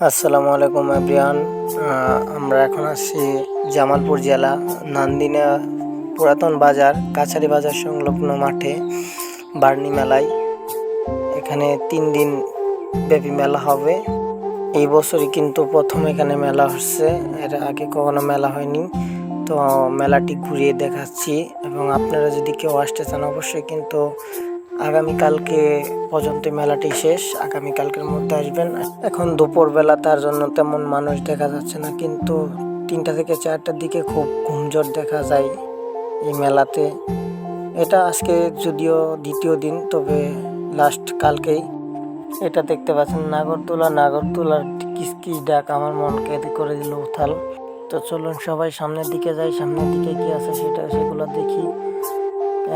আসসালামু আলাইকুম, এভরিওয়ান। আমরা এখন আছি জামালপুর জেলা নান্দিনা পুরাতন বাজার কাছারি বাজার সংলগ্ন মাঠে বার্নি মেলায়। এখানে তিন দিন ব্যাপী মেলা হবে। এই বছরই কিন্তু প্রথম এখানে মেলা হচ্ছে। এর আগে কখনো মেলা হয়নি। তো মেলাটি ঘুরিয়ে দেখাচ্ছি এবং আপনারা যদি কেউ আসতে চান, অবশ্যই কিন্তু আগামীকালকে পর্যন্ত মেলাটি শেষ, আগামীকালকের মধ্যে আসবেন। এখন দুপুরবেলা তার জন্য তেমন মানুষ দেখা যাচ্ছে না, কিন্তু তিনটা থেকে চারটার দিকে খুব ঘুমঝড় দেখা যায় এই মেলাতে। এটা আজকে যদিও দ্বিতীয় দিন, তবে লাস্ট কালকেই। এটা দেখতে পাচ্ছেন, নাগরদোলা, নাগরদোলার কিস কিস ডাক, আমার মন মনকে করে দিল উথাল। তো চলুন সবাই সামনের দিকে যাই, সামনের দিকে কি আছে সেটা সেগুলো দেখি।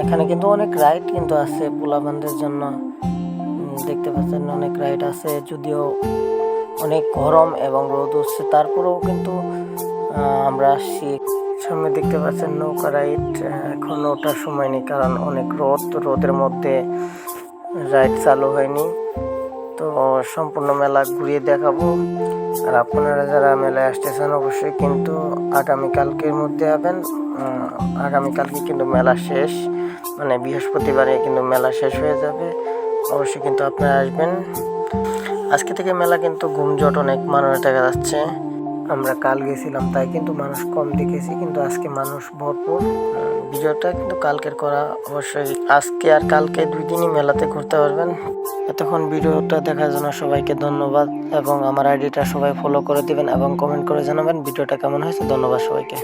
এখানে কিন্তু অনেক রাইড কিন্তু আছে পোলাবানদের জন্য। দেখতে পাচ্ছেন অনেক রাইড আছে, যদিও অনেক গরম এবং রোদ হচ্ছে তারপরেও কিন্তু আমরা আসছি। সামনে দেখতে পাচ্ছেন নৌকা রাইড এখন ওঠার সময় নেই কারণ অনেক রোদ। রোদের মধ্যে রাইড চালু হয়নি। তো সম্পূর্ণ মেলা ঘুরিয়ে দেখাবো। আর আপনারা যারা মেলায় আসতেছেন, অবশ্যই কিন্তু আগামীকালকের মধ্যে হবেন আগামীকালকে কিন্তু মেলা শেষ মানে বৃহস্পতিবারে কিন্তু মেলা শেষ হয়ে যাবে। অবশ্যই কিন্তু আপনারা আসবেন। আজকে থেকে মেলা কিন্তু ঘুমজট অনেক মানুষ দেখা যাচ্ছে। আমরা কাল গেছিলাম, তাই কিন্তু মানুষ কম দেখেছি, কিন্তু আজকে মানুষ ভরপুর। ভিডিওটা কিন্তু কালকের করা অবশ্যই। আজকে আর কালকে দুই দিনই মেলাতে ঘুরতে পারবেন। এতক্ষণ ভিডিওটা দেখার জন্য সবাইকে ধন্যবাদ এবং আমার আইডিটা সবাই ফলো করে দিবেন এবং কমেন্ট করে জানাবেন ভিডিওটা কেমন হয়েছে। ধন্যবাদ সবাইকে।